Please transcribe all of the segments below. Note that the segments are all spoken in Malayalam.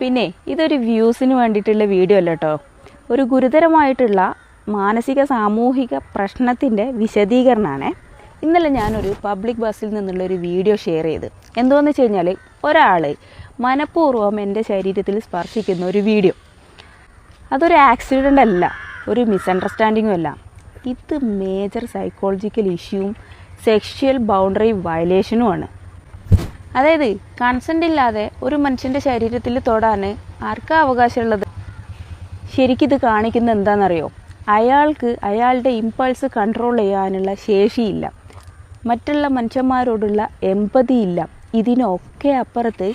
പിന്നെ ഇതൊരു വ്യൂസിന് വേണ്ടിയിട്ടുള്ള വീഡിയോ അല്ല കേട്ടോ ഒരു ഗുരുതരമായിട്ടുള്ള മാനസിക സാമൂഹിക പ്രശ്നത്തിന്റെ വിശദീകരണമാണ് ഇന്നലെ ഞാനൊരു പബ്ലിക് ബസ്സിൽ നിന്നുള്ള ഒരു വീഡിയോ ഷെയർ ചെയ്ത്. എന്തോന്ന് വെച്ച് കഴിഞ്ഞാൽ ഒരാൾ മനഃപൂർവം എന്റെ ശരീരത്തിൽ സ്പർശിക്കുന്ന ഒരു വീഡിയോ. അതൊരു ആക്സിഡന്റ് അല്ല ഒരു മിസ്അണ്ടർസ്റ്റാൻഡിങ്ങും അല്ല. ഇത് മേജർ സൈക്കോളജിക്കൽ ഇഷ്യൂവും സെക്ഷൽ ബൗണ്ടറി വയലേഷനുമാണ് അതായത് കൺസെന്റ് ഇല്ലാതെ ഒരു മനുഷ്യന്റെ ശരീരത്തിൽ തൊടാൻ ആർക്കാ അവകാശമുള്ളത്? ശരിക്കിത് കാണിക്കുന്നത് എന്താണെന്നറിയോ? അയാൾക്ക് അയാളുടെ ഇമ്പൾസ് കൺട്രോൾ ചെയ്യാനുള്ള ശേഷിയില്ല. മറ്റുള്ള മനുഷ്യന്മാരോടുള്ള എമ്പതിയില്ല ഇതിനൊക്കെ അപ്പുറത്ത്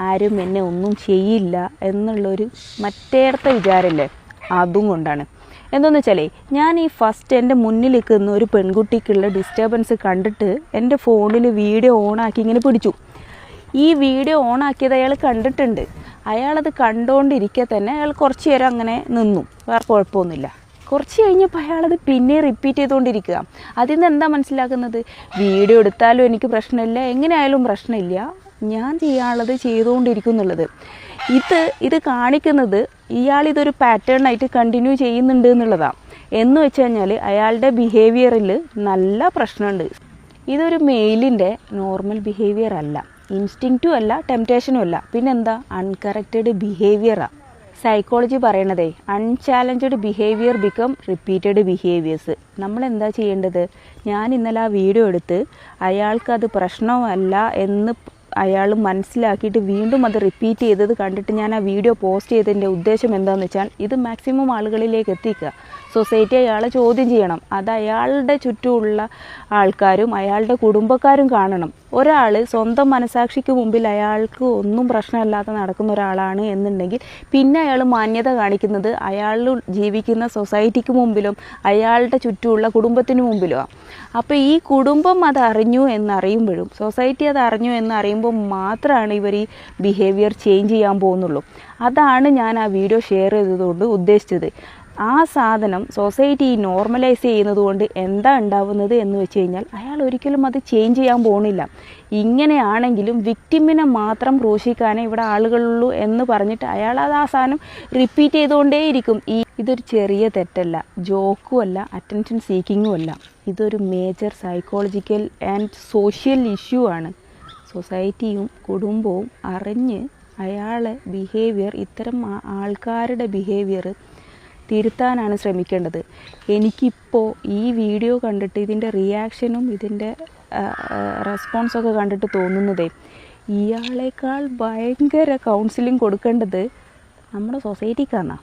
ആരും എന്നെ ഒന്നും ചെയ്യില്ല എന്നുള്ളൊരു മറ്റേർത്ത വിചാരമല്ലേ അതും കൊണ്ടാണ്. എന്താണെന്ന് വെച്ചാലേ ഞാൻ ഈ ഫസ്റ്റ് എന്റെ മുന്നിൽ നിൽക്കുന്ന ഒരു പെൺകുട്ടിക്കുള്ള ഡിസ്റ്റർബൻസ് കണ്ടിട്ട് എന്റെ ഫോണിൽ വീഡിയോ ഓണാക്കി ഇങ്ങനെ പിടിച്ചു. ഈ വീഡിയോ ഓണാക്കിയത് അയാൾ കണ്ടിട്ടുണ്ട്. അയാളത് കണ്ടുകൊണ്ടിരിക്കെ തന്നെ അയാൾ കുറച്ച് നേരം അങ്ങനെ നിന്നു. വേറെ കുഴപ്പമൊന്നുമില്ല. കുറച്ച് കഴിഞ്ഞപ്പോൾ അയാളത് പിന്നെ റിപ്പീറ്റ് ചെയ്തുകൊണ്ടിരിക്കുക അതിൽ നിന്ന് എന്താ മനസ്സിലാക്കുന്നത്? വീഡിയോ എടുത്താലും എനിക്ക് പ്രശ്നമില്ല എങ്ങനെയായാലും പ്രശ്നമില്ല. ഞാൻ ചെയ്യാനുള്ളത് ചെയ്തുകൊണ്ടിരിക്കും എന്നുള്ളത് ഇത് ഇത് കാണിക്കുന്നത് ഇയാൾ ഇതൊരു പാറ്റേൺ ആയിട്ട് കണ്ടിന്യൂ ചെയ്യുന്നുണ്ട് എന്നുള്ളതാണ് എന്ന് വെച്ച് കഴിഞ്ഞാൽ അയാളുടെ ബിഹേവിയറിൽ നല്ല പ്രശ്നമുണ്ട്. ഇതൊരു മെയിലിന്റെ നോർമൽ ബിഹേവിയർ അല്ല. ഇൻസ്റ്റിങ്റ്റും അല്ല ടെംപ്റ്റേഷനും അല്ല. പിന്നെന്താ? അൺകറക്റ്റഡ് ബിഹേവിയറാണ് psychology പറയണതേ unchallenged behaviour become repeated behaviours നമ്മൾ എന്താ ചെയ്യേണ്ടത്? ഞാൻ ഇന്നലെ ആ വീഡിയോ എടുത്ത് അയാൾക്കത് പ്രശ്നമല്ല എന്ന് അയാൾ മനസ്സിലാക്കിയിട്ട് വീണ്ടും അത് റിപ്പീറ്റ് ചെയ്തത് കണ്ടിട്ട് ഞാൻ ആ വീഡിയോ പോസ്റ്റ് ചെയ്തതിന്റെ ഉദ്ദേശം എന്താണെന്ന് വെച്ചാൽ ഇത് മാക്സിമം ആളുകളിലേക്ക് എത്തിക്കുക. സൊസൈറ്റി അയാളെ ചോദ്യം ചെയ്യണം. അത് അയാളുടെ ചുറ്റുമുള്ള ആൾക്കാരും അയാളുടെ കുടുംബക്കാരും കാണണം. ഒരാൾ സ്വന്തം മനസാക്ഷിക്ക് മുമ്പിൽ അയാൾക്ക് ഒന്നും പ്രശ്നമില്ലാതെ നടക്കുന്ന ഒരാളാണ് എന്നുണ്ടെങ്കിൽ പിന്നെ അയാൾ മാന്യത കാണിക്കുന്നത് അയാൾ ജീവിക്കുന്ന സൊസൈറ്റിക്ക് മുമ്പിലും അയാളുടെ ചുറ്റുമുള്ള കുടുംബത്തിന് മുമ്പിലും അപ്പോൾ ഈ കുടുംബം അത് അറിഞ്ഞു എന്നറിയുമ്പോഴും സൊസൈറ്റി അത് അറിഞ്ഞു എന്നറിയുമ്പോൾ മാത്രമാണ് ഇവർ ഈ ബിഹേവിയർ ചേഞ്ച് ചെയ്യാൻ പോകുന്നുള്ളൂ. അതാണ് ഞാൻ ആ വീഡിയോ ഷെയർ ചെയ്തതുകൊണ്ട് ഉദ്ദേശിച്ചത്. ആ സാധനം സൊസൈറ്റി നോർമലൈസ് ചെയ്യുന്നത് കൊണ്ട് എന്താ ഉണ്ടാവുന്നത് എന്ന് വെച്ച് കഴിഞ്ഞാൽ അയാൾ ഒരിക്കലും അത് ചേഞ്ച് ചെയ്യാൻ പോകുന്നില്ല ഇങ്ങനെയാണെങ്കിലും വിക്ടിമിനെ മാത്രം ക്രൂശിക്കാനേ ഇവിടെ ആളുകളുള്ളൂ എന്ന് പറഞ്ഞിട്ട് അയാൾ അത് ആ സാധനം റിപ്പീറ്റ് ചെയ്തുകൊണ്ടേയിരിക്കും. ഈ ഇതൊരു ചെറിയ തെറ്റല്ല. ജോക്കും അല്ല അറ്റൻഷൻ സീക്കിങ്ങും അല്ല. ഇതൊരു major psychological and social issue ആണ്. സൊസൈറ്റിയും കുടുംബവും അറിഞ്ഞ് അയാളെ ബിഹേവിയർ ഇത്തരം ആൾക്കാരുടെ ബിഹേവിയർ തിരുത്താനാണ് ശ്രമിക്കേണ്ടത്. എനിക്കിപ്പോൾ ഈ വീഡിയോ കണ്ടിട്ട് ഇതിന്റെ റിയാക്ഷനും ഇതിന്റെ റെസ്പോൺസൊക്കെ കണ്ടിട്ട് തോന്നുന്നതേ ഇയാളേക്കാൾ ഭയങ്കര കൗൺസിലിംഗ് കൊടുക്കേണ്ടത് നമ്മുടെ സൊസൈറ്റിക്കാണ്